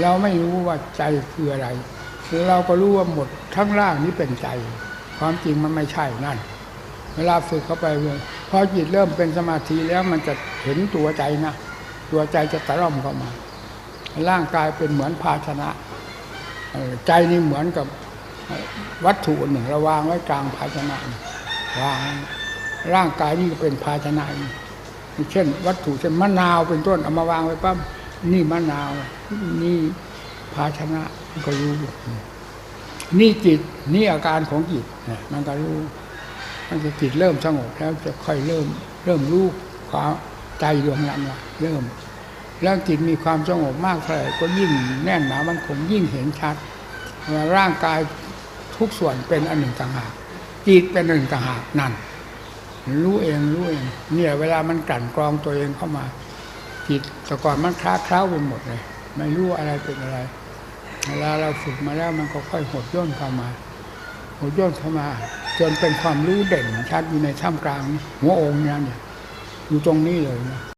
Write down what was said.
เราไม่รู้ว่าใจคืออะไร เราก็รู้ว่าหมดทั้งร่างนี้เป็นใจ ความจริงมันไม่ใช่นั่น เวลาฝึกเข้าไปเลยพอจิตเริ่มเป็นสมาธิแล้วมันจะเห็นตัวใจนะตัวใจจะตะล่อมเข้ามา ร่างกายเป็นเหมือนภาชนะใจนี่เหมือนกับวัตถุหนึ่งเราวางไว้กลางภาชนะวางร่างกายนี่ก็เป็นภาชนะเช่น วัตถุเช่นมะนาวเป็นต้นเอามาวางไว้ปั๊บ นี่มะนาว นี่ภาชนะมันก็รู้นี่จิตนี่อาการของจิตนี่ยมันก็รู้ มันจะจิตเริ่มสงบแล้วจะค่อยเริ่ม เริ่มรู้ความใจดวงนั้นว่าเริ่ม แล้วจิตมีความสงบมากเท่าไหร่ก็ยิ่งแน่นหนามันคงยิ่งเห็นชัดว่าร่างกายทุกส่วนเป็นอันหนึ่งต่างหากจิตเป็นอันหนึ่งต่างหากนั่นรู้เองรู้เองเนี่ย เวลามันกลั่นกรองตัวเองเข้ามา จิตแต่ก่อนมันคล้าเคล้าไปหมดเลย ไม่รู้อะไรเป็นอะไร เวลาเราฝึกมาแล้วมันก็ค่อยหดย่นเข้ามา หดย่นเข้ามา จนเป็นความรู้เด่นชัดอยู่ในท่ามกลางหัวองค์เนี่ยเนี่ยอยู่ตรงนี้เลยนะ